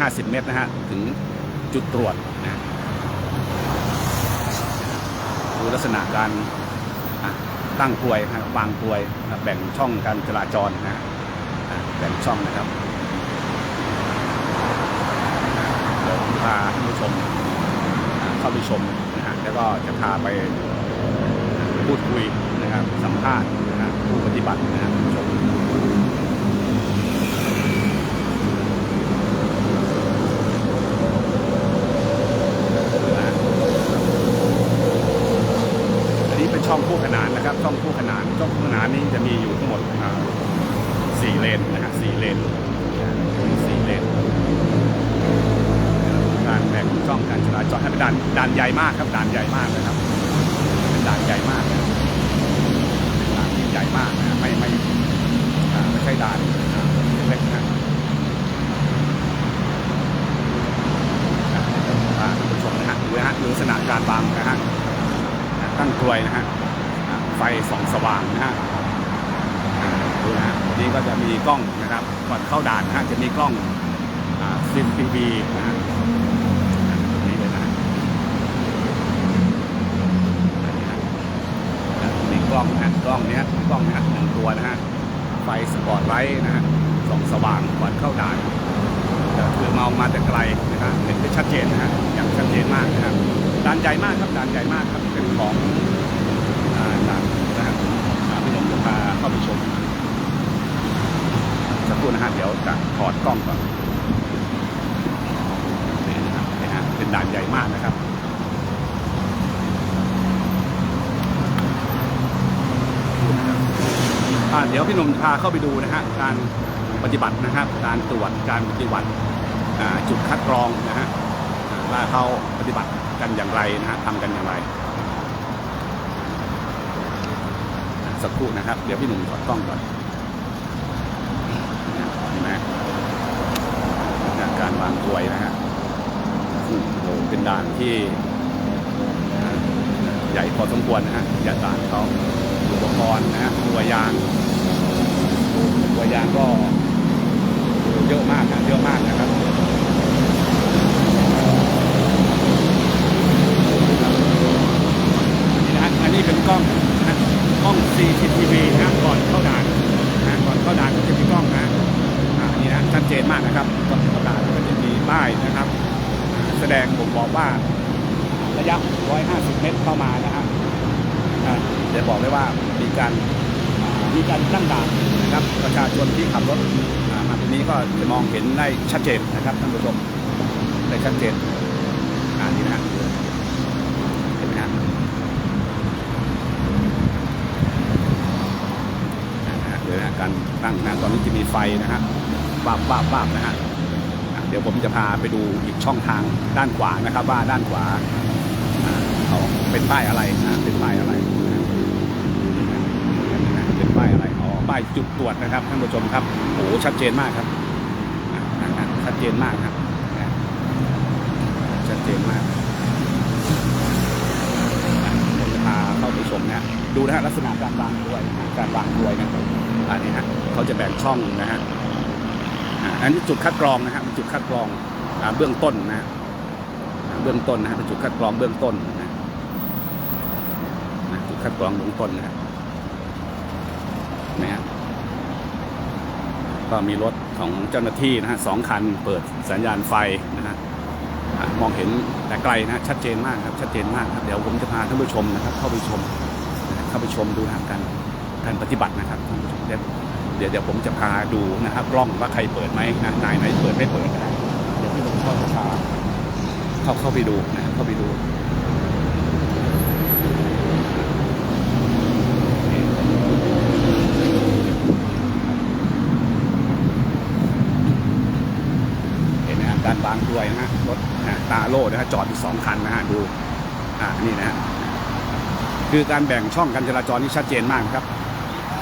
150 เมตรนะฮะ ถึงจุดตรวจนะดูลักษณะการตั้งกลวยนะวางกลวยนะแบ่งช่องการจราจรนะแบ่งช่องนะครับเดี๋ยวผมพาท่านผู้ชมเข้าไปชมนะฮะแล้วก็จะพาไปพูดคุยนะครับสัมภาษณ์นะฮะผู้ปฏิบัตินะฮะท่านผู้ชม อันนี้เป็นช่องคู่ขนานนะครับ ช่องคู่ขนาน ช่องคู่ขนานนี้จะมีอยู่ทั้งหมดอ่าสี่เลนนะฮะสี่เลนมีสี่เลน การแบ่งช่องการจราจรให้เป็นด่านด่านใหญ่มากครับด่านใหญ่มากนะครับเป็นด่านให ญ่มากนะด่านที่ใหญ่มากนะไม่ไม่ไม่ใช่ด่านเล็กนะท่านผู้ชมนะฮะดูนะฮะดูลักษณะการวางนะฮะตั้งกลวยนะฮะไฟส่องสว่างนะฮะดูนะฮะวันนี้ก็จะมีกล้องนะครับก่อนเข้าด่านนะฮะจะมีกล้องซิมทีวีนะฮะ ตรงนี้เลยนะฮะอันนี้นะแล้วมี กล้องนะฮะกล้องเนี้ยกล้องนะฮะหนึ่งตัวนะฮะไฟสปอตไลท์นะฮะส่องสว่างก่อนเข้าด่านคือมองมาแต่ไกลนะฮะเห็นได้ชัดเจนนะฮะอย่างชัดเจนมากนะครับด่านใหญ่มากครับด่านใหญ่มากครับเป็นของอ่าด่านนะฮะอ่าพี่หนุ่มจะพาเข้าไปชมสักครู่นะฮะเดี๋ยวจะถอดกล้องก่อนนี่นะครับนะฮะเป็นด่านใหญ่มากนะครับอ่า เดี๋ยวพี่หนุ่มพาเข้าไปดูนะฮะการปฏิบัตินะครับ การตรวจการปฏิบัติจุดคัดกรองนะฮะว่าเขาปฏิบัติกันอย่างไรนะฮะทำกันอย่างไร สักครู่นะครับ เดี๋ยวพี่หนุ่มถอดกล้องก่อนเห็นไหมการวางกลวยนะฮะโอ้โหเป็นด่านที่ ใหญ่พอสมควรนะฮะอย่าด่านเขา กรณ์นะฮะตัวยางตัวยางก็เยอะมากนะเยอะมากนะครับนี่นะอันนี้เป็นกล้องนะกล้อง CCTV นะก่อนเข้าด่านนะก่อนเข้าด่านก็จะมีกล้องนะอ่านี่นะชัดเจนมากนะครับก่อนเข้าด่านก็จะมีป้ายนะครับ แสดงผมบอกว่าระยะ 150 เมตรเข้ามานะฮะ เดี๋ยวบอกเลยว่ามีการมีการตั้งด่านนะครับประชาชนที่ขับรถอ่ามาตรงนี้ก็จะมองเห็นได้ชัดเจนนะครับท่านผู้ชมได้ชัดเจนอ่านี่นะฮะเห็นไหมฮะเดี๋ยวนะการตั้งนะตอนนี้จะมีไฟนะฮะวาบวาบวาบนะฮะเดี๋ยวผมจะพาไปดูอีกช่องทางด้านขวานะครับว่าด้านขวาอ่าเขาเป็นป้ายอะไรนะเป็นป้ายอะไรนะเป็นป้ายอะไรอ๋อ ป้ายจุดตรวจนะครับท่านผู้ชมครับโอ้หชัดเจนมากครับชัดเจนมากครับชัดเจนมากผมพาเข้าไปชมนะดูนะฮะลักษณะการวางกลวยการวางกลวยนะครับอันนี้ฮะเขาจะแบ่งช่องนะฮะอันนี้จุดคัดกรองนะฮะเป็นจุดคัดกรองเบื้องต้นนะเบื้องต้นนะฮะเป็นจุดคัดกรองเบื้องต้นนะจุดคัดกรองเบื้องต้นนะฮะนะฮะ ก็มีรถของเจ้าหน้าที่นะฮะสองคันเปิดสัญญาณไฟนะฮะมองเห็นแต่ไกลนะฮะชัดเจนมากครับชัดเจนมากครับเดี๋ยวผมจะพาท่านผู้ชมนะครับเข้าไปชมเข้าไปชมดูทางการการปฏิบัตินะครับท่านผู้ชมเดี๋ยวเดี๋ยวผมจะพาดูนะครับกล้องว่าใครเปิดไหมนะนายไหนเปิดไม่เปิดเดี๋ยวพี่ผมเข้าจะพาเข้าเข้าไปดูนะเข้าไปดูเห็นไหมฮะกา รวางด้วยนะฮะรถนะตาโล่นะฮะจอดอยู่สองคันนะฮะดูอ่านี่นะฮะคือการแบ่งช่องการจราจรนี่ชัดเจนมากครับ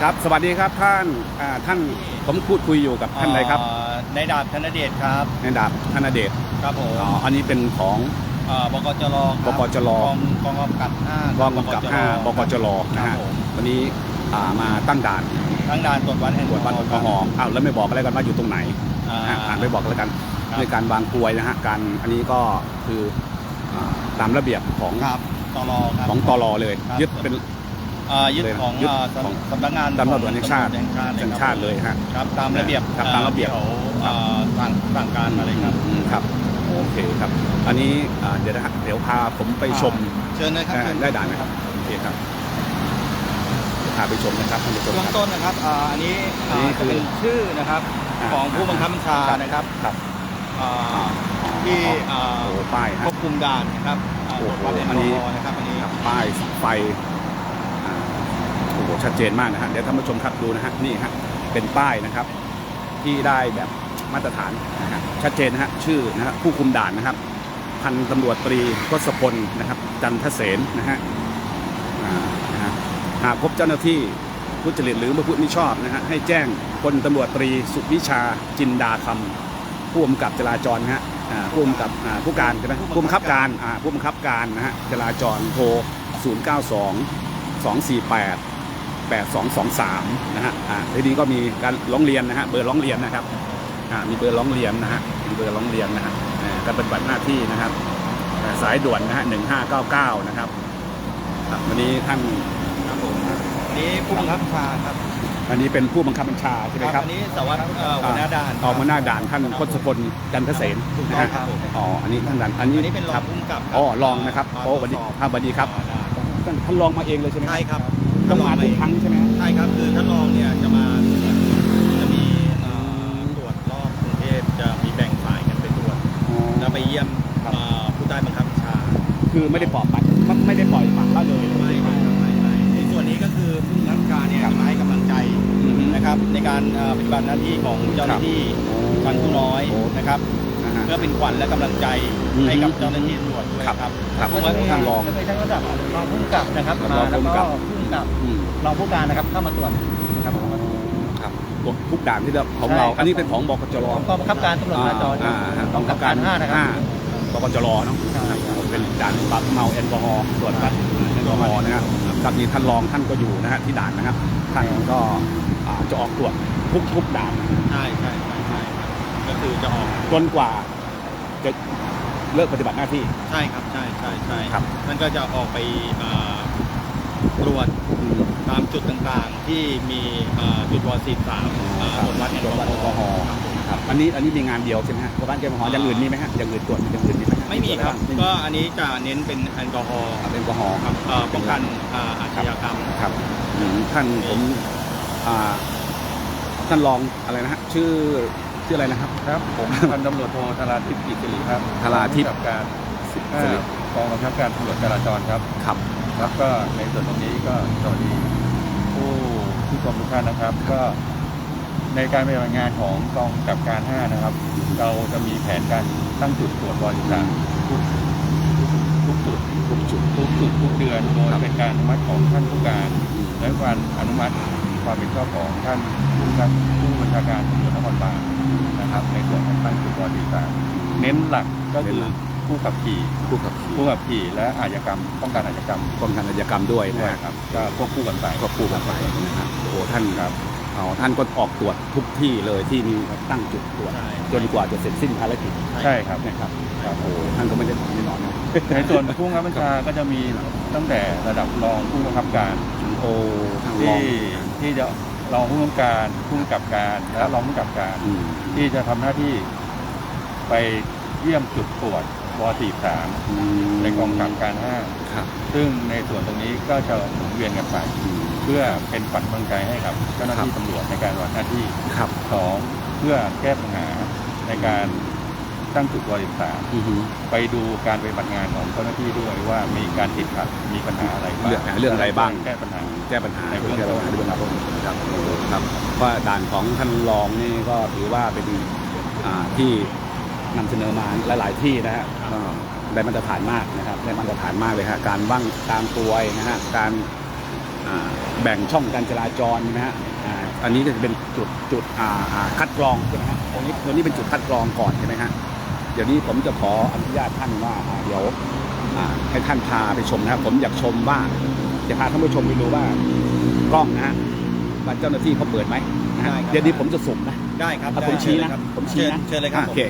ครับ สวัสดีครับท่านอ่าท่านผมพูดคุยอยู่กับท่านใดครับเอ่อในดาบธนเดชครับในดาบธนเดชครับผมอ๋ออันนี้เป็นของเอ่อบกจรครับบกจรกองกองกำกับห้ากองกำกับ5บกจรนะครัฮะบผมวันนี้อ่ามาตั้งด่านทั้งด่านตรวจวัดแอลตรวจวัดแอลกอฮอล์อ้าวแล้วไม่บอกอะไรกันว่าอยู่ตรงไหนอ่านะฮะอ่านไม่บอกแล้วกันครับ ในการวางกลวยนะฮะการอันนี้ก็คืออ่าตามระเบียบของครับตลอครับ ของตลเลยครับ ยึดเป็น อ่ายึดของยึดอ่าของ สำนักงานตำรวจแห่งชาติแห่งชาติแห่งชาติเลยฮะ ครับตามระเบียบครับตามระเบียบเขาอ่าสั่งสั่งการมาเลยครับ อืมครับโอเคครับ อันนี้อ่าเดี๋ยวนะฮะเดี๋ยวพาผมไปชม เชิญเลยครับอ่าเชิญได้ด่านนะครับ โอเคครับเดี๋ยวพาไปชมนะครับท่านผู้ชมเบื้องครับ ต้นนะครับอ่าอันนี้อ่านี่คือจะเป็นชื่อนะครับ อ่าของผู้บังคับบัญชานะครับ ครับอ่า ที่อ่าโอ้ป้ายคฮะ วบคุมด่านนะครับอ่าตรวจวัดแอลกอฮอล์นะครับอันนี้ครับป้ายไฟอ่าโอ้โหชัดเจนมากนะฮะเดี๋ยวท่านผู้ชมครับดูนะฮะนี่ฮะเป็นป้ายนะครับ ที่ได้แบบมาตรฐานนะฮะชัดเจนนะฮะชื่อนะฮะผู้คุมด่านนะครับ พันตำรวจตรีทศพลนะครับ จันทเสนนะฮะอ่านะฮะหากพบเจ้าหน้าที่ผู้จริตหรือประพฤติมิชอบนะฮะให้แจ้งพลตำรวจตรีสุวิชาจินดาคำ ผู้กำกับจราจรฮะผู้กำกับผู้การใช่ไหมผู้บังคับการผู้บังคับการนะฮะจราจรโทร 092 248 8223นะฮะทีนี้ก็มีการร้องเรียนนะฮะเบอร์ร้องเรียนนะครับมีเบอร์ร้องเรียนนะฮะมีเบอร์ร้องเรียนนะฮะการปฏิบัติหน้าที่นะครับสายด่วนนะฮะ1599 นะครับวันนี้ท่านครับผมนนี้ผู้บังคับบัญชาครับ วันนี้เป็นผู้บังคับบัญชาใช่ไหมครับอันนี้สารวัสดิ์เอ่อหัวหน้าด่านออกมาหน้าด่านท่านทศพลจันทเสนถูกนะต้องฮะครับผมอ๋ออันนี้ท่านด่านอันนี้อันนี้เป็นรอครังบผู้กำกับคบอ๋อรองนะครับมาโอ้สวัสดีตรวจสอบครับสวัสดีครับอ่าได้ท่านท่านรองมาเองเลยใช่ไหมใช่ครับต้องมาทุกครั้งใช่ไหมใช่ครับคือท่านรองเนี่ยจะมาจะมีเอ่อตรวจรอบกรุงเทพจะมีแบ่งฝ่ายกันไปตรวจอ๋อแล้วไปเยี่ยมเอ่อผู้ใต้บังคับบัญชาคือไม่ได้ปล่อยปัดไม่ได้ปล่อยปัดละเลยไม่ไม่ไม่ไม่ในส่วนนี้ ก็คือผู้บังคับบัญชาเนี่ยจะมาให้กำลังใจอือฮึนะครับ ในการเอ่อปฏิบัติหน้าที่ของเจ้าหน้าที่ชั้นผู้น้อยโอ้นะครับนะฮะเพื่อเป็นขวัญและกำลังใจอือฮึให้กับเจ้าหน้าที่ตำรวจด้วยครับครับครับผู้บังคับบัญชาท่านรองจะไปทั้งระดับรองผู้กำกับนะครับรมาองแล้วผู้กำกัก็บผู้กำกับอืมรองผู้การนะครับเข้ามาตรวจนะครับครับทุกด่านที่เราของเราใช่ครับอันนี้เป็นของบกจรของกองบังคับการตำรวจจราจรอ่าฮะกองบังคับการห้านะครับบกจรเนาะใช่ครับเป็นด่านปรับเมาแอลกอฮอล์ตรวจวัดแอลกอฮอล์นะครับ กับนี่ท่านรองท่านก็อยู่นะฮะที่ด่านนะครับ ท่านก็อ่าจะออกตรวจทุกทุกด่านใช่ใช่ใช่ใช่ครับก็คือจะออกจนกว่าจะเลิกปฏิบัติหน้าที่ ใช่ครับใช่ใช่ใช่ครับมันก็จะออกไปเอ่อตรวจอืมตามจุดต่างๆที่มีเอ่อจุดวอสีสามเอ่อครับตรวจวัดแอลตรวจวัดแอลกอฮอล์ครับผม ครับอันนี้อันนี้มีงานเดียวใช่ไหมฮะตรวจวัดแอลกอฮอล์อย่างอื่นมีไหมฮะอย่างอื่นตรวจอย่างอื่นมีไหมฮะไม่มีครับไม่มีก็อันนี้จะเน้นเป็นแอลกอฮอล์ครับแอลกอฮอล์ครับเอ่อป้องกันอ่าอาชญากรรม ครับอืมท่านผมอ่าท่านรองอะไรนะฮะชื่อชื่ออะไรนะครับ ครับผมพันตำรวจโทธาราทิพย์กิจสิริครับธาราทิพย์กับการสิห้าริกองบังคับการตำรวจจราจรครับครับแล้วก็ในส่วนตรงนี้ก็สวัสดีผู้ผู้ชมทุกท่านนะครับ ก็ ในการปฏิบัติงานของกองกำกับการ 5 นะครับ เราจะมีแผนการตั้งจุดตรวจบริษัททุกทุกจุดทุกจุดทุกจุดทุกเดือนโดยครับเป็นการอนุมัติของท่านผู้การอืมและการอนุมัติความเป็นเจ้าของท่านผู้บัญชาผู้บัญชาการตำรวจนครบาลนะครับ ในส่วนของตั้งจุดบริษัทเน้นหลักก็คือผู้ขับขี่ผู้ขับขี่ผู้ขับขี่และอาชญากรรมป้องกันอาชญากรรมป้องกันอาชญากรรมด้วยด้นะวยฮะครับ ก็ควบคู่กันไปก็คู่กันไปนะฮะโอ้โหท่านครับ เอาท่านก็ออกตรวจทุกที่เลยที่มีตั้งจุดตรวจใช่จนกว่าจะเสร็จสิ้นภารกิจใช่ครับนะครับครับโอ้โหท่านก็ไม่ได้ไม่นอนนะในส่วนผู้บังคับบัญชาก็จะมีตั้งแต่ระดับรองผู้บังคับการโอ้ทางรอที่งที่จะรองผู้บังคับการผู้กำกับการและรองผู้กำกับการ อืมที่จะทำหน้าที่ไปเยี่ยมจุดตรวจว43อืมในกองกำกับการ ครับ5 ซึ่งในส่วนตรงนี้ก็จะหมุนเวียนกันไป อืมเพื่อเป็นปัจจัยใจให้กับเจ้าหน้าที่ตำรวจในการปฏิบัติหน้าที่ครับสองเพื่อแก้ปัญหาในการตั้งจุดบริษัทอือฮึไปดูการปฏิบัติงานของเจ้าหน้าที่ด้วยว่ามีการติดขัดมีปัญหาอะไรบ้างเรื่องเรื่องอะไรบ้าง แก้ปัญหา แก้ปัญหาในเบื้องแก้ต้ปัญนหาในเบื้องต้นครับโอ้โหครับว่าด่านของท่านรองนี่ก็ถือว่าเป็นอ่าที่นำเสนอมาหลาย ๆ ที่นะฮะก็ได้มาตรฐานมากนะครับได้มาตรฐานมากเลยฮะการว่างตามตัวนะฮะการอ่า แบ่งช่องการจราจรนะฮะอ่าอันนี้ก็จะเป็นจุดจุดอ่าอ่าคัดกรองใช่ไหมฮะตรงนี้ตรงนี้เป็นจุดคัดกรองก่อนใช่ไหมฮะเดี๋ยวนี้ผมจะขออนุญาตท่านว่าอ่าเดี๋ยวอ่าให้ท่านพาไปชมนะครับผมอยากชมว่าจะพาท่านผู้ชมไปดูว่ากล้องนะฮะว่าเจ้าหน้าที่เขาเปิดไหมนะฮะได้ครับเดี๋ยวนี้ผมจะสุ่มนะได้ครับอะได้ผมชี้นะเชิญเลยครับผมชี้นะเชิญเชิญเลยครับอะโอเค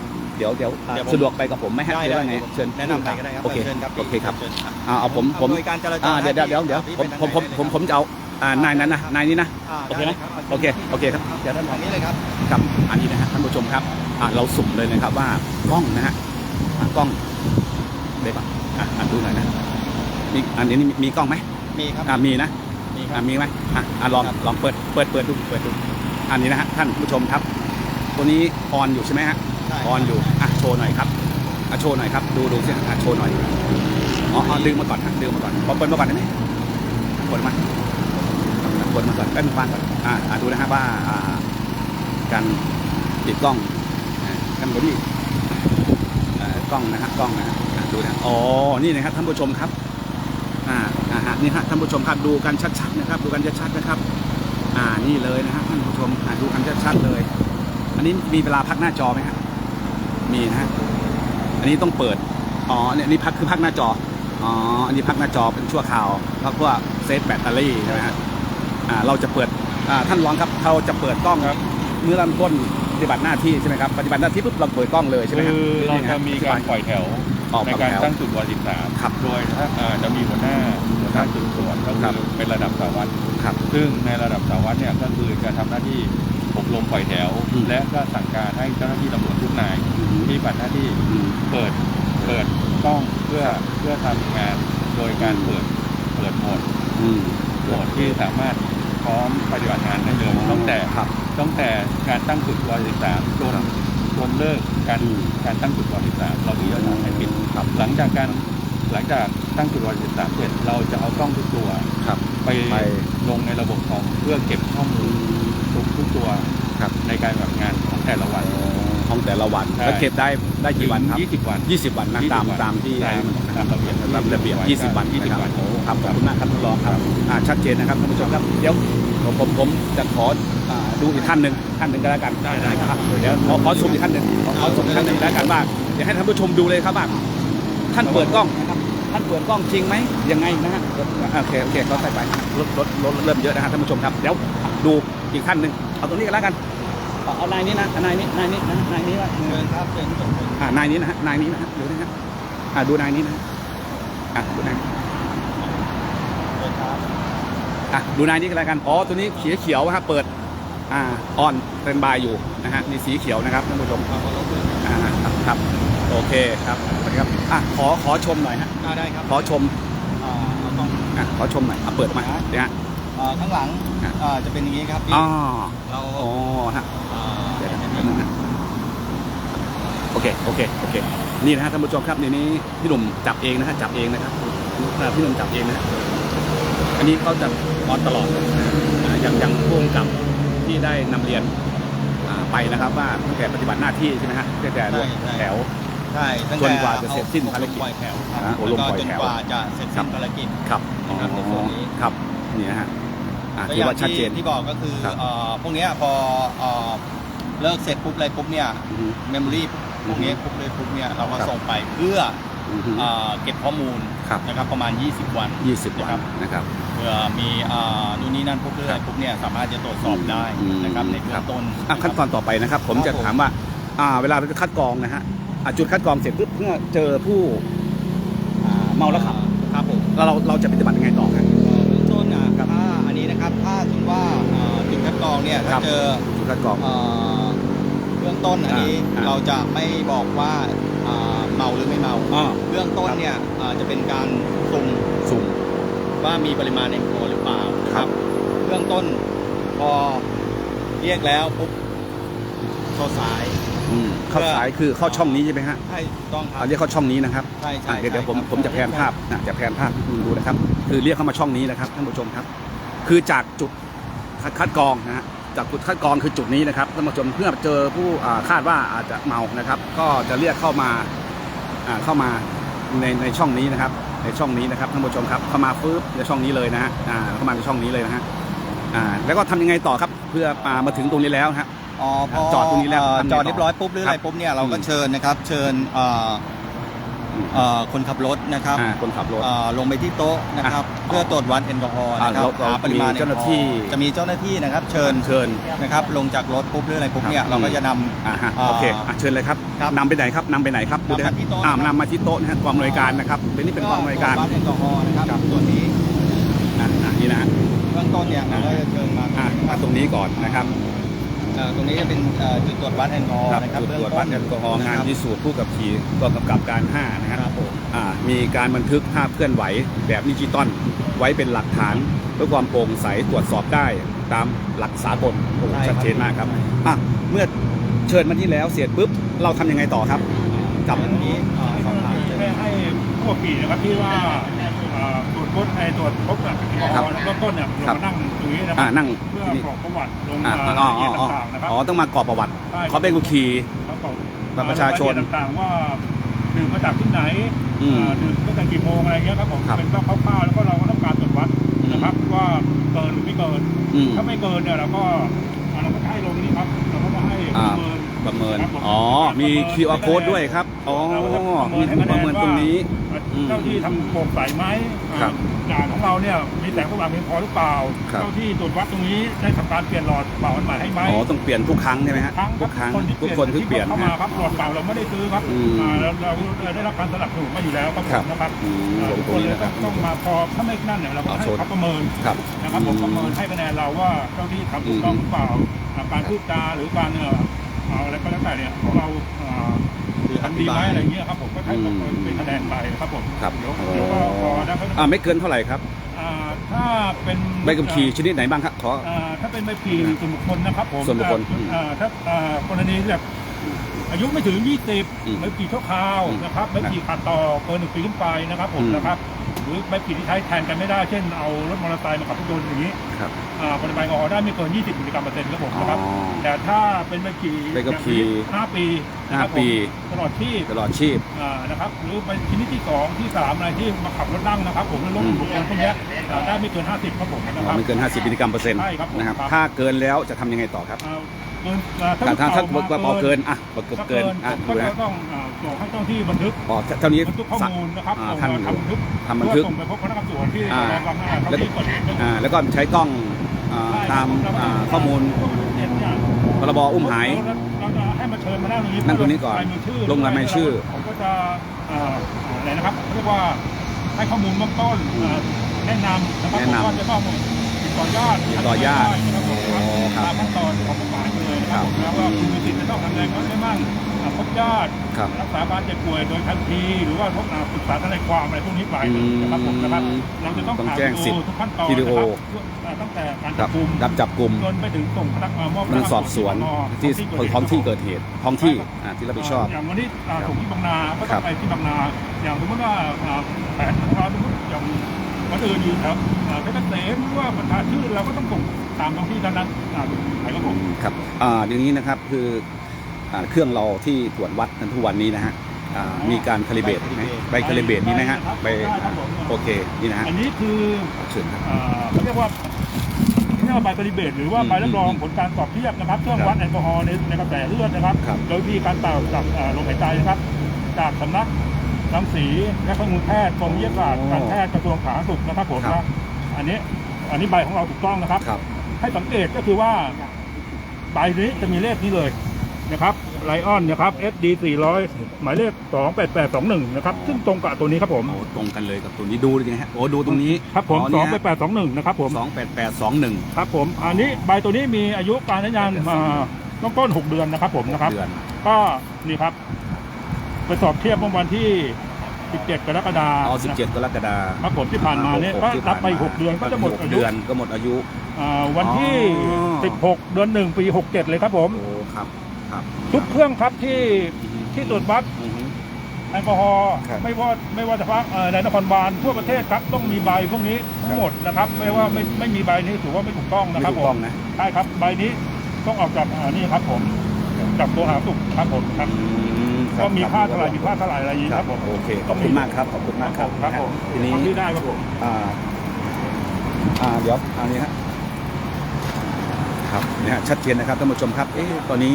เดี๋ยวเดี๋ยวอะเดี๋ยวผมสะดวกไปกับผมไหมฮะได้หรือได้ว่าไงเชิญแนะนำไปก็ได้ครับโอเคเชิญครับโอเคครับเชิญครับอ่าเอาผมผมอำนวยการจราจรอ่าเดี๋ยวเดี๋ยวเดี๋ยวเดี๋ยวพี่ผมเป็นผมผมผมผมจะเอาอ่านายนั้นนะนายนี้นะอ่าโอเคไหมด้รับโอเคโอเคครับเดี๋ยวท่านทางนี้เลยครับ ครับอันนี้นะฮะท่านผู้ชมครับอ่าเราสุ่มเลยนะครับว่ากล้องนะฮะอ่ากล้องได้ปะอะอะดูหน่อยนะมีอันนี้มีมีกล้องไหมมีครับอ่ามีนะ มีครัอะบ มีไหมอะอะลองครับ ลองเปิดเปิดเปิดดูเปิดดูอันนี้นะฮะท่านผู้ชมครับ ตัวนี้ออนอยู่ใช่ไหมฮะใช่ ออนอยู่อะโชว์หน่อยครับอะโชว์หน่อยครับ ดูดูสิอะโชว์หน่อยอ๋ออดึงมาก่อนดึงมาก่อนพอเปิดมาก่อนได้ไหมเปิดมาเปิดมาก่อนแป๊บนึงฟังก่อนอ่าอ่าดูนะฮะว่าอ่าการติดกล้องอ่ากันบดี้อ่กล้องนะฮะกล้องนะฮะดูนะอ๋อนี่นะครับท่านผู้ชมครับอ่าอ่าฮะนี่ฮะท่านผู้ชมครับดูกันชัดๆนะครับ ดูกันชัดๆนะครับ อ่านี่เลยนะฮะท่านผู้ชมอ่าดูกันชัดๆเลย อันนี้มีเวลาพักหน้าจอไหมฮะ มีนะฮะอันนี้ต้องเปิดอ๋อเนี่ยนี่พักคือพักหน้าจออ๋ออันนี้พักหน้าจอเป็นชั่วคราวเพราะว่าเซฟแบตเตอรี่ใช่ไหมฮะอ่าเราจะเปิดอ่าท่านรองครับเราจะเปิดกล้องครับเมื่อเริ่มต้นปฏิบัติหน้าที่ใช่ไหมครับปฏิบัติหน้าที่ปุ๊บเราเปิดกล้องเลยใช่ไหมคือบเรานี่ไงจะมีการปล่อยแถวออกในปล่อยการแถวตั้งจุดวอร์13ครับโดยอ่าจะมีหัวหน้าหัวหน้าจุดตรวจก็ครัคืบอเป็นระดับสารวัตรครับซึ่งในระดับสารวัตรเนี่ยก็คือจะทำหน้าที่อบรมปล่อยแถวอืมและก็สั่งการให้เจ้าหน้าที่ตำรวจทุกนาย ที่ปฏิบัติหน้าที่อืมเปิดเปิดกล้องเพื่อเพื่อทำงานโดยการเปิดเปิดโหมดอืมโหมดที่สามารถพร้อมปฏิบัติงานได้เลยตั้งแต่ครับตั้งแต่การตั้งจุดวอร์13จนจนเลิกการอืมการตั้งจุดวอร์13เราถึงจะทำให้ปิดครับหลังจากการหลังจากตั้งจุดวอร์13เสร็จเราจะเอากล้องทุกตัวครับไปไปลงในระบบของเพื่อเก็บข้อมูลทุกทุกตัวครับในการแบบงานของแต่ละวัน ของแต่ละวันใช่แล้วเก็บได้ได้กี่วันครับ ยี่สิบวัน 20 วันนะ20ตามวันตามที่ใช่ตามระเบียบตามระเบียบ 20 วัน20นะครับวัน โอ้ครับขอบคุณมากครับท่านรองครับอ่าชัดเจนนะครับท่านผู้ชมครับเดี๋ยวผมผมผมจะขออ่าดูอีกท่านหนึ่งท่านหนึ่งก็แล้วกันได้ได้ครับ เดี๋ยวขอขอชมอีกท่านหนึ่งขอขอชมอีกท่านหนึ่งแล้วกันว่าเดี๋ยวให้ท่านผู้ชมดูเลยครับว่าท่านเปิดกล้องนะครับท่านเปิดกล้องจริงไหมยังไงนะฮะโอเคโอเคก็ใส่ไปรถรถรถเริ่มเยอะนะฮะท่านผู้ชมครับเดี๋ยวดูอีกท่านหนึ่งเอาตรงนี้กันแล้วกัน เอาเอานายนี้นะนายนี้นายนี้นะนายนี้ว่าเชิญครับเชิญครับอ่านายนี้นะฮะนายนี้นะฮะดูนะฮะอ่าดูนายนี้นะฮะอะดูนายเชิญครับอะดูนายนี้กันแล้วกันอ๋อตัวนี้เขียวเขียวๆครับเปิดอ่าออนเป็นบายอยู่นะฮะนี่สีเขียวนะครับท่านผู้ชมอ่าครับครับโอเคครับสวัสดีครับอะขอขอชมหน่อยฮะอ่าได้ครับขอชมอ่าเอากล้องอะขอชมหน่อยอะเปิดออกมาเดี๋ยวฮะอ่าข้างหลังอะอ่าจะเป็นอย่างนี้ครับพี่อ๋อเราอ๋อฮะ อ่า เดี๋ยวนะเดี๋ยวนะ โอเคโอเคโอเคนี่นะฮะท่านผู้ชมครับในนี้พี่หนุ่มจับเองนะฮะจับเองนะครับอ่าพี่หนุ่มจับเองนะฮะอันนี้เขาจะออนตลอดอ่าอย่างอย่างพ่วงกับที่ได้นำเรียนอ่าไปนะครับว่าตั้งแต่ปฏิบัติหน้าที่ใช่ไหมฮะตั้งแต่รถแถวใช่ตั้งจแต่นกว่าจะเสร็จสิ้นภารกิจปล่อยแถวครับอ่าอบรแล้วมก็ปล่อยจนแถวกว่าจะเสร็จสิ้นภารกิจครับนะครับในส่วนนี้ครับนี่นะฮะอ่าก็ถืออย่างว่าชัดเจที่นที่บอกก็คือครับเอ่อพวกเนี้ยพอเอ่อเลิกเสร็จปุ๊บอะไรปุ๊บเนี่ยอือฮึเมมโมรี่ พวกนี้ปุ๊บเลยปุ๊บเนี่ยเราก็ครับส่งไปเพื่ออือฮึ เอ่อเก็บข้อมูลครับ นะครับประมาณ 20 วันยี่สิบวันนะครับ เพื่อมีเอ่อนู่นนี่นั่นปุ๊บเรื่อยปุ๊บเนี่ยสามารถจะตรวจสอบได้อืมนะครับในเบื้ครัองบต้นอะขั้นตอนต่อไปนะครับ ผมจะครับผมถามว่า อ่า เวลาเราจะคัดกรองนะฮะอะจุดคัดกรองเสร็จปุ๊บเมื่อเจอผู้อ่าเมาแล้วขับครับผมเราเราเราจะปฏิบัติยังไงต่อครับ เอ่อเบื้องต้นนะครับถ้าอันนี้นะครับถ้าสมมติว่าเอ่อจุดคัดกรองเนี่ยครัถ้าบ เจอจุดคัดกรอง เอ่อเบื้อง ต้นอันนี้อ่าเราจะไม่บอกว่าเอ่อเมาหรือไม่เมาอ่า เบื้องต้นเนี่ยเอ่อจะเป็นการสุ่มสุ่ม ว่ามีปริมาณแอลกอฮอล์หรือเปล่าครับ เบื้องต้นพอเรียกแล้วปุ๊บโซสาย อืมเข้าสายคือเข้าช่องนี้ใช่ไหมฮะใช่ถูกต้องครัอะบเรียกเข้าช่องนี้นะครับใช่ใช่อะเดี๋ยวเดี๋ยวผมใช่ครับผมจะแพนภาพนะจะแพนภาพให้คุณดูนะครับ คือเรียกเข้ามาช่องนี้นะครับท่านผู้ชมครับ คือจากจุดคัดคัดกรองนะฮะ จากจุดคัดกรองคือจุดนี้นะครับท่านผู้ชมเพื่อเจอผู้อ่าคาดว่าอาจจะเมานะครับ ก็จะเรียกเข้ามาอ่าเข้ามาในในช่องนี้นะครับ ในช่องนี้นะครับท่านผู้ชมครับเข้ามาปุ๊บในช่องนี้เลยนะฮะอ่าเข้ามาในช่องนี้เลยนะฮะอ่าแล้วก็ทำยังไงต่อครับเพื่ออ่ามาถึงตรงนี้แล้วฮะอ๋อพอจอดตรงนี้แล้วเทำไงจอดต่อเรียบร้อยปุ๊บหรืออะไรครับปุ๊บเนี่ยเราก็อืมเชิญนะครับ เชิญ เอ่อเอ่อคนขับรถนะครับอ่าคนขับรถ เอ่อลงไปที่โต๊ะนะครับ อะเพื่อตรวจวัดแอลกอฮอล์อ่านะครับเราเราหาปริมาณมีเจ้าหน้าที่ แอลกอฮอล์จะมีเจ้าหน้าที่นะครับ เชิญเชิญ นะครับลงจากรถปุ๊บหรืออะไรปุ๊บเนี่ยครับ เราก็จะนำ อ่าฮะอ่าโอเคอะเชิญเลยครับครับนำไปไหนครับนำไปไหนครับนำมาที่โต๊ะ อ่าครับนำมาที่โต๊ะนะฮะกองอำนวยการนะครับเป็นนี่เป็นกองอำนวยการ ตรวจวัดแอลกอฮอล์นะครับ ส่วนนี้อะอะนี่นะฮะ เบื้องต้นเนี่ยเราก็จะเชิญมาอะมาตรงนี้ก่อนนะครับเอ่อตรงนี้จะเป็นเอ่อจุดตรวจวัดแอลกอฮอล์ครับนะครับจุดตรวจวัดแอลกอฮอล์งานที่พิสูจน์ผู้ขับขี่กองกำกับการ 5 นะฮะครับผมอ่ามีการบันทึกภาพเคลื่อนไหวแบบดิจิตอลไว้เป็นหลักฐานเพื่อความโปร่งใสตรวจสอบได้ตามหลักสากลโอ้ใช่ครับชัดเจนมากครับอะเมื่อเชิญมาที่แล้วเสร็จปุ๊บเราทำยังไงต่อครับ กับอันนี้เอ่อสอบถามเลยได้ให้ผู้ขับขี่นะครับที่ว่าเอ่อ ตรวจค้นในตรวจพบแบบแอลกอฮอล์เบื้องต้นเนี่ยเรามานั่งตรงนี้นะคอ่ารับนั่งเพื่อที่นี่ กรอกประวัติลงอ่ามาอ๋อรายละเอีอ๋ยอดอ๋อต่างๆนะครับอ๋อต้องมากรอกประวัติใช่เขาเป็นผู้ขี่แล้วก็บัตรประชาชนยลเอียดต่างๆว่าดื่มมาจากที่ไหนอืมอ่าดื่มตั้งแต่กี่โมงอะไรเงี้ยครับผมครับเป็นคร่าวๆแล้วก็เราก็ต้องการตรวจวัดนะครับว่าเกินหรือไม่เกิน อืม ถ้าไม่เกินเนี่ยเราก็อ่าเราก็จะให้ลงนี่ครับเราก็จะให้ปอ่าระเมิน ประเมินครับผมอ๋อ มีประเมิน QR code ด้วยครับ อ๋อ มีผู้ประเมินตรงนี้อืมเจ้าที่ทำโปร่งใสไหมครับด่านของเราเนี่ยมีแสงสว่างเพียงพอหรือเปล่าครับเจ้าที่ตรวจวัดตรงนี้ได้ทำการเปลี่ยนหลอดเป่าอันใหม่ให้ไหมอ๋อ ต้องเปลี่ยนทุกครั้งใช่ไหมฮะครั้งทุกครั้งที่ทุกคนที่เปลี่ยนเข้ามาครับหลอดเปล่าเราไม่ได้ซื้อครับอืมอ่าเราเราเราได้รับการสนับสนุนมาอยู่แล้วครับผครับมนะครับอืมอ่าทุกตรคงนนี้เลยนะคต้รัอบงต้องมาพอถ้าไม่นั่นเนี่ยเราก็เอาให้ชนเขาประเมินครับนะครับผมประเมินให้คะแนนเราว่าเจ้าที่ทำถูกต้องหรือเปล่าอ่าการพูดจาหรือการเอ่อเอาอะไรก็แล้วแต่เนี่ยของเราอ่าคืออทำธิดีไหบามย อะไรเงี้ยครับผมก็ให้ประเมินเป็นคะแนนไปครับผมครับเดี๋ยวเดี๋ยวก็พอได้ครับอ่าไม่เกินเท่าไหร่ครับอ่าถ้าเป็น ใบขับขี่ชนิดไหนบ้างครับขอ อ่าถ้าเป็นใบขับขี่ส่วนบุคคลนะครับผมส่วนบุคคลอ่าถ้าอ่ากรณีแบบอายุไม่ถึง อืม20ใบขับขี่ชั่วคราวอืมนะครับใบขับขี่ขาดต่อเกินหนึ่งปีขึ้นไปนะครับผมอืมนะครับห รือใบขับขี่ที่ใช้แทนกันไม่ได้ เช่นเอารถมอเตอร์ไซค์มาขับรถยนต์อย่างนี้ครับ อ่าปริมาณแอลกอฮอล์ได้ไม่เกิน 20มิลลิกรัมเปอร์เซ็นต์ครับผมอ๋อนะครับแต่ถ้าเป็นใบขับขี่ใบขับขี่ห้าปีนะครับห้าปี ผมตลอดที่ตลอดชีพ อ่านะครับหรือไปชนิดที่สองที่สามอะไรที่มาขับรถนั่งนะครับ ผมในรถอืม บุคคลพวกเนี้ยอ่าได้ไม่เกิน 50ครับผมนะอ๋คอรับ ไม่เกิน 50มิลลิกรัมเปอร์เซ็นต์ใช่ครับผมนะครับ ครับ ถ้าเกินแล้วจะทำยังไงต่อครับ อ่า เกินอ่าถ้าถ้าถ้าลูกกระเป๋าเกินอะกระถ้าเป๋าเกิเกินนอะผมดูก็นะจะต้องอ่าส่งให้เจ้าที่บันทึกอ๋อเท่านี้บันทึกข้อมูลนะครับอ่าส่งท่านมาทำบันทึกทำบันทึก เพื่อส่งไปพบพนักงานสวนที่อ่าสอนอบางนาท้องที่เกิดเหตุอ่าแล้วก็ใช้กล้องอ่าตามอ่าข้อมูลพรบอุ้มหาย เราจะให้มาเชิญมานั่งตรงนี้นั่งตรงนี้ก่อนลายมือชื่อลงลายมือชื่อผมก็จะอ่าอะไรนะครับเรียกว่าให้ข้อมูลเบื้องต้นอ่าแนะนำนะครับแนะนำผมก็จะต้องติดต่อญาติติดต่อญาตินะครับผมอ๋อครับ ตามขั้นตอนของกฎหมายไปเลย นะครับผมแล้วว่าคุณมีสิทธิ์จะต้องทำอะไรก็ได้มั่งอ่าพบญาติครับรักษาการเจ็บป่วยโดยทันที หรือว่าพบอ่าปรึกษาทนายความอะไรพวกนี้ไปอืมนะครับผมนะครับเราจะต้องต้องหาแจ้งสิทธิ์ทุกขั้นตอนวิดีโอนะครับอ่าตั้งแต่การครัจับบกุมรับจับกลุ่มจนไปถึงส่งพนักงานมอบพนักงานสอบสวนที่ท้องที่เกิดเหตุท้องที่อ่าที่รับผิดชอบ อย่างวันนี้อ่าส่งที่บางนาก็ครัต้อบงไปที่บางนา อย่างสมมติว่าอ่าแผนของเราสมมติอย่างวันอื่นอยู่แถวอ่าเพชรเกษมหรือว่าประชาชื่นเราก็ต้องส่งตามท้องที่นั้นๆอ่าไหนครับผมครับอ่าอย่างนี้นะครับคืออ่าเครื่องเราที่ตรวจวัดกันทุกวันนี้นะฮะอ่ามีการคาลิเบตไหมใบคาลิเบตนี่ไหมฮะใบโอเคนี่นะฮะอันนี้คือเชิญครับอ่าเขาเรียกว่าเรียกว่าใบปฏิเบตหรือว่าอืมใบรับรองผลการสอบเทียบนะครับ เครื่องครับวัดแอลกอฮอล์ในในกระแสเลือดนะครับครับโดยที่การเป่าจากอ่าลมหายใจนะครับ จากสำนักรังสีและข้อมูลแพทย์กรมวิทยาศาสตร์การแพทย์กระทรวงสาธารณสุขนะครับผมครับนะ อันนี้อันนี้ใบของเราถูกต้องนะครับ ครับให้สังเกตก็คือว่าใบนี้จะมีเลขนี้เลยนะครับไลออนนะครับ SD 400 หมายเลข 28821 นะครับ ซึ่งตรงกับตัวนี้ครับผมโอ้ตรงกันเลยกับตัวนี้ดูเลยนะฮะโอ้ดูตรงนี้ครับผมอ๋อนี่ฮะ28821 นะครับผมสองแปดแปดสองหนึ่งครับผม อันนี้ใบตัวนี้มีอายุการใช้งานมาต้องต้น 6 เดือนนะครับผมนะครับเดือนก็นี่ครับไปสอบเทียบเมื่อวันที่ 17 กรกฎาคมเอาสิบเจ็ดกรกฎาคมครับผมที่ผ่านมาเนี่ยหก็ที่นับไปผ่าน6เดือนก็จะหมดหกอายุเดือนก็หมดอายุอ่าวันที่อ๋อ16 เดือน 1 ปี 67 เลยครับผมโอ้ครับครับทุกเครื่องครับที่ที่ตรวจวัดอือฮึแอลกอฮอล์ครับไม่ว่าไม่ว่าจะพักเอ่อในนครบาลทั่วประเทศครับต้องมีใบพวกนี้ทั้งหมดนะครับ ไม่ว่าไม่ไม่มีใบนี้ถือว่าไม่ถูกต้องนะไม่ครับถูผกต้อมงนะใช่ครับใบนี้ต้องออกจากอ่านี่ครับผมจากตัวหาสุขครับผมครับอืมค ก็รับมีครับค่าเท่าไหร่มีค่าเท่าไหร่อะไรอย่างนี้คครัรับบผม โอเคขอบคุณมากครับขอบคุณมากครับครับผมทีนี้ทำที่ได้ครับผมอ่าอ่าเดี๋ยวอันนี้ฮะครับเนี่ยฮะชัดเจนนะครับท่านผู้ชมครับเอ๊ะตอนนี้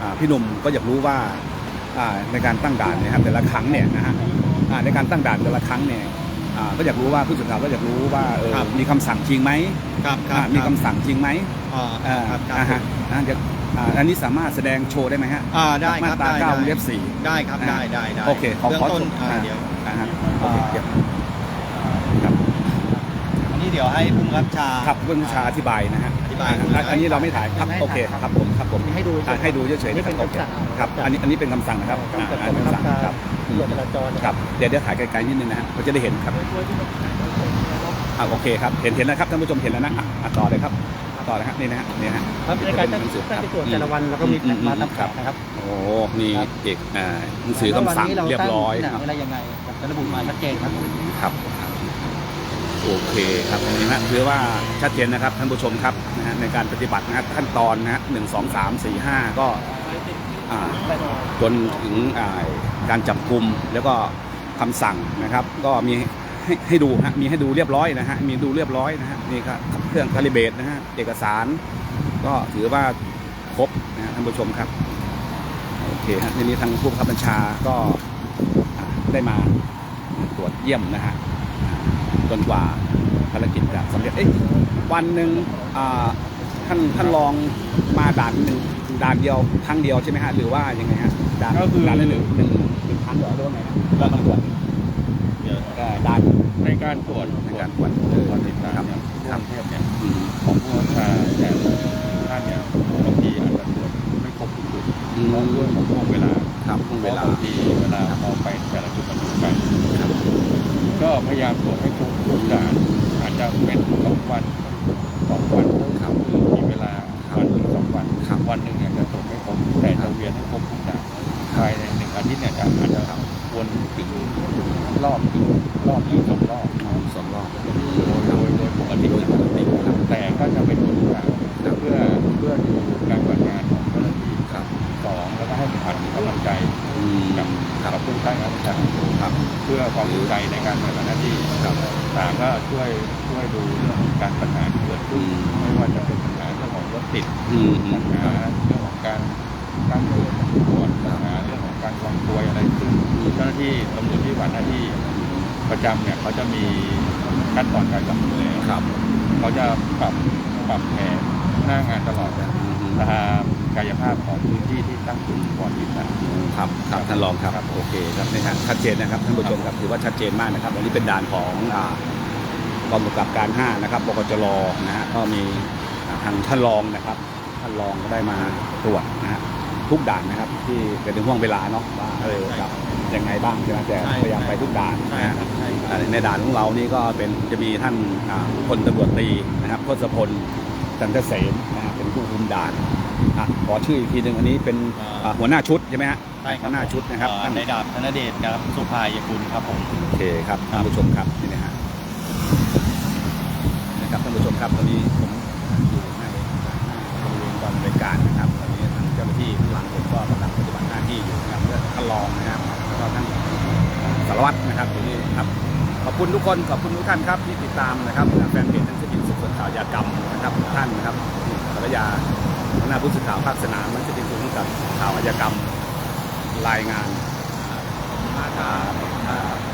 อ่าพี่หนุ่มก็อยากรู้ว่าอ่าในการตั้งด่านเนยครับแต่ละครั้งเนี่ยนะฮะอ่าในการตั้งด่านแต่ละครั้งเนี่ยอ่าก็อยากรู้ว่าผู้สื่อข่าวก็อยากรู้ว่าเออครับมีคำสั่งจริงไหมครับครัอ่าบมีคำสั่งจริงไหมอ่าอ่าครับคอ่ารัฮะบอ่าเดี๋ยว อ่าอันนี้สามารถแสดงโชว์ได้ไหมฮะอ่าได้ครับมาตราได้เก้าได้วงเล็บสี่ ได้ครับได้ได้ได้โอเคขอเบื้องขอต้นชมอ่าอ่า เดี๋ยว อ่าฮะโอเคเดี๋ยวครับอันนี้เดี๋ยวให้ผู้บังคับบัญชา ครับเบื้องชาอธิบายนะฮะอธิบาย อ่าอันนี้เราไม่ถ่ายครับไม่ถ่ายโอเคครับผมครับผมมีให้ดูเฉยๆอ่าให้ดูเฉยๆนี่นะคเป็รับนโอเคคำสั่งครับอันนี้อันนี้เป็นคำสั่งนะครับครับอ่าจากอ่ากรมคำสั่งบังคับครับตำรวจจราจรนะครับเดี๋ยวเดี๋ยวถ่ายไกลๆนิดนึงนะฮะเราจะได้เห็นครับอ่าโอเคครับ เห็นเห็นแล้วครับท่านผู้ชมเห็นแล้วนะอะอะต่อเลยครับ ต่อเลยครับนี่นะฮะนี่นะฮะครับในการตั้งหนังสือตั้งครับตรวจแต่ละวันเราก็มีอืมอืมมาตามคแผรับนนะครับ โอ้มีครับเอกอ่าหนังสือคำสั่งแล้ววันนี้เรียบร้อยตั้งที่ไหนอะไรยังไงจะระบุมาชัดเจนครับครับโอเคครับนี่ฮะถือว่าชัดเจนนะครับท่านผู้ชมครับนะฮะในการปฏิบัตินะฮะขั้นตอนนะฮะหนึ่งสองสามสี่ห้าก็อ่าจนถึงอ่าการจับกลุ่มแล้วก็คำสั่งนะครับ ก็มี ให้ให้ดูฮะมีให้ดูเรียบร้อยนะฮะมีดูเรียบร้อยนะฮะนี่ครับเครื่องคาลิเบตนะฮะเอกสาร ก็ถือว่าครบนะฮะท่านผู้ชมครับโอเคฮะทีนี้ทางผู้บังคับบัญชาก็อ่าได้มาตรวจเยี่ยมนะฮะจนกว่าภารกิจจะสำเร็จเอ๊ะวันหนึ่งอ่าท่านท่านลองมาด่านหนึ่งด่านเดียวครั้งเดียวใช่ไหมฮะหรือว่ายังไงฮะด่านก็คือด่านละหนึ่งหนึ่งหนึ่งครั้งเหรอหรือว่าไงฮะแล้วมาตรวจ เดี๋ยวเอ่อด่านในการตรวจในการตรวจตรวจติดตามเนี่ยครับกรุงเทพเนี่ยของผู้บัญชาแต่ท่านเนี่ยบางทีอาจจะตรวจไม่ครบทุกจุดเพราะเรื่องของช่วงเวลาครับช่วงเวลาบางทีเวลาพอไปแต่ละจุดมันถูกกันก็พยายามตรวจให้ครบทุกด่านอาจจะเป็นสองวันสองวันครับคือมีเวลาวันหนึ่งสองวันวันหนึ่งเนี่ยจะตรวจไม่ครบแต่จะเวียนให้ครบทุกด่านภายในหนึ่งอาทิตย์เนี่ยจะอาจจะวนถึงรอบถึง อบที่สองรอบสองรอบโดยโดยปกติโดยปกติครับแต่ก็จะเป็นทุกด่านเพื่อเพื่อดูการปฏิบัติงานของเจ้าหน้าที่ครับสองแล้วก็ให้ขวัญกำลังใจอืมกับครับกับผู้ใต้บังคับบัญชาครับเพื่อความรู้ใจในการปฏิบัติหน้าที่ครับสามก็ช่วยช่วยดูเรื่องของการปัญหาที่เกิดอืขึ้นมไม่ว่าจะเป็นปัญหาเรื่องของรถติดอืมอืปัมญหาเรื่องของการตั้งจุดตรวจปัญหาเรื่องของการวางกลวยอะไรซึ่งเจ้าหน้าที่ตำรวจที่ปฏิบัติหน้าที่ ประจำเนี่ยเขาจะมีขั้นตอนการกำหนดแล้วครับ เขาจะปรับปรับแผนหน้างานตลอดนะอืมอืมตามกายภาพของพื้นที่ที่ตั้งจุดก่อนที่จะครับครับท่านรองครับโอเคครับนี่ฮะชัดเจนนะครับท่านผู้ชมครับถือว่าชัดเจนมากนะครับอันนี้เป็นด่านของอ่ากองกำกับการ 5 นะครับบกจรนะฮะก็มีอ่าทางท่านรองนะครับ ท่านรองก็ได้มาตรวจนะฮะทุกด่านนะครับที่เป็นห่วงเวลาเนาะว่าเออครับ ยังไงบ้างใช่ไหมแต่ใช่พยายามไปทุกด่านใช่นะฮะครับใช่ครับอ่าในด่านของเรานี่ก็เป็นจะมีท่านอ่าพลตำรวจตรีนะครับพศพลจันทเสนนะฮะเป็นผู้คุมด่านอะขอชื่ออีกทีหนึ่งอันนี้เป็นอ่าอ่าหัวหน้าชุดใช่ไหมฮะใช่ครับหัวหน้าชุดนะครับเอ่อท่านในดาบธนเดชครับสุภายกุลครับผมโอเคครับท่านผู้ชมครับนี่นะฮะนะครับท่านผู้ชมครับตอนนี้ผมอยู่ในบริเวณกองบริการนะครับตอนนี้ทางเจ้าหน้าที่ข้างหลังผมก็กำลังปฏิบัติหน้าที่อยู่นะครับเพื่อท่านรองนะครับแล้ว็ท่านสารวัตรนะครับอยู่นี่ครับขอบคุณทุกคนขอบคุณทุกท่านครับที่ติดตามนะครับแฟนเพจทั้งสิบิสุขสข่าวยากรรมนะครับทุกท่านนะครับภรรยาหน้าผู้สื่อข่าวภาคสนามมันจะเป็นสุวกับข่าวอายกรรมรายงานขอบคุมากครับ